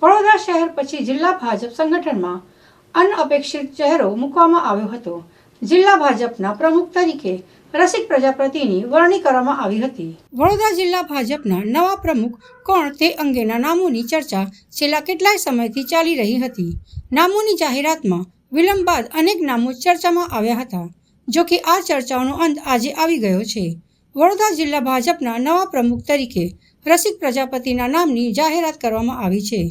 વડોદરા શહેર પછી જિલ્લા ભાજપ સંગઠનમાં અનઅપેક્ષિત ચહેરો મૂકવામાં આવ્યો હતો. જિલ્લા ભાજપના પ્રમુખ તરીકે રસિક પ્રજાપતિની વરણી કરવામાં આવી હતી. વડોદરા જિલ્લા ભાજપના નવા પ્રમુખ કોણ તે અંગેના નામોની ચર્ચા છેલ્લા કેટલાય સમયથી ચાલી રહી હતી. નામોની જાહેરાતમાં વિલંબ બાદ અનેક નામો ચર્ચામાં આવ્યા હતા. જો કે આ ચર્ચાઓનો અંત આજે આવી ગયો છે. વડોદરા જિલ્લા ભાજપના નવા પ્રમુખ તરીકે રસિક પ્રજાપતિના નામની જાહેરાત કરવામાં આવી છે.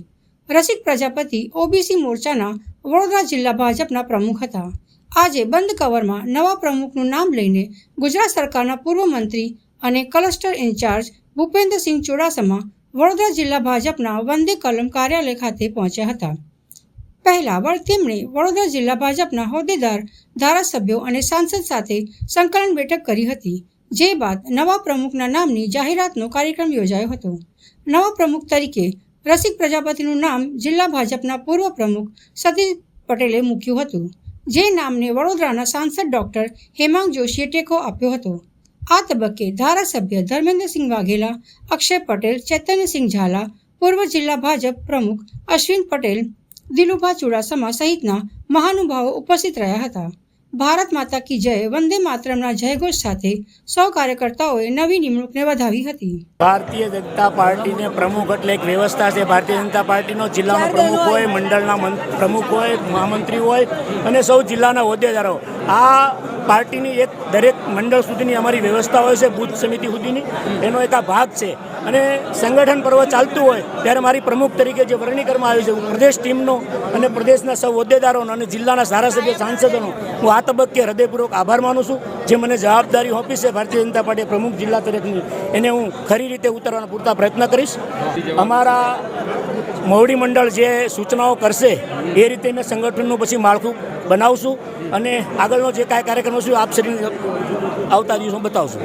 રસિક પ્રજાપતિ ઓબીસી મોરચાના વડોદરા જિલ્લા ભાજપના પ્રમુખ હતા. આજે બંધ કવરમાં નવા પ્રમુખનું નામ લઈને ગુજરાત સરકારના પૂર્વ મંત્રી અને ક્લસ્ટર ઇન્ચાર્જ ભૂપેન્દ્રસિંહ ચુડાસમા વડોદરા જિલ્લા ભાજપના વંદે કલમ કાર્યાલય ખાતે પહોંચ્યા હતા. પહેલા વળ તેમણે વડોદરા જિલ્લા ભાજપના હોદ્દેદાર, ધારાસભ્યો અને સાંસદ સાથે સંકલન બેઠક કરી હતી, જે બાદ નવા પ્રમુખના નામની જાહેરાતનો કાર્યક્રમ યોજાયો હતો. નવા પ્રમુખ તરીકે રસિક પ્રજાપતિનું નામ જિલ્લા ભાજપના પૂર્વ પ્રમુખ સતીશ પટેલે મૂક્યું હતું, જે નામને વડોદરાના સાંસદ ડોક્ટર હેમાંગ જોશીએ ટેકો આપ્યો હતો. આ તબક્કે ધારાસભ્ય ધર્મેન્દ્રસિંહ વાઘેલા, અક્ષય પટેલ, ચૈતન્યસિંહ ઝાલા, પૂર્વ જિલ્લા ભાજપ પ્રમુખ અશ્વિન પટેલ, દિલુભા ચુડાસમા સહિતના મહાનુભાવો ઉપસ્થિત રહ્યા હતા. ભારત માતા કી જય વંદે માતરમના જયઘોષ સાથે સૌ કાર્યકર્તાઓએ નવી નિમણૂકને વધાવી હતી. ભારતીય જનતા પાર્ટીને પ્રમુખ એટલે એક વ્યવસ્થા છે. ભારતીય જનતા પાર્ટીનો જિલ્લાનો પ્રમુખ હોય મંડળના પ્રમુખ હોય મહામંત્રી હોય અને સૌ જિલ્લાના હોદ્દેદારો. આ પાર્ટીની એક દરેક મંડળ સુધીની અમારી વ્યવસ્થા હોય છે બુથ સમિતિ સુધીની. એનો એક આ ભાગ છે. અને સંગઠન પર્વ ચાલતું હોય, ત્યારે મારી પ્રમુખ તરીકે જે વરણી કરવામાં આવી છે, હું પ્રદેશ ટીમનો અને પ્રદેશના સૌ હોદ્દેદારોનો અને જિલ્લાના ધારાસભ્ય, સાંસદોનો, હું આ તબક્કે હૃદયપૂર્વક આભાર માનું છું. જે મને જવાબદારી ઓફિસ છે, ભારતીય જનતા પાર્ટી પ્રમુખ જિલ્લા તરફની એને હું ખરી રીતે ઉતારવાના પૂરતા પ્રયત્ન કરીશ. અમારા મોવડી મંડળ જે સૂચનાઓ કરશે, એ રીતે મેં સંગઠનનું પછી માળખું બનાવશું અને આગળનો જે કાંઈ કાર્યક્રમ હશે આપ શ્રી આવતા દિવસો બતાવશું.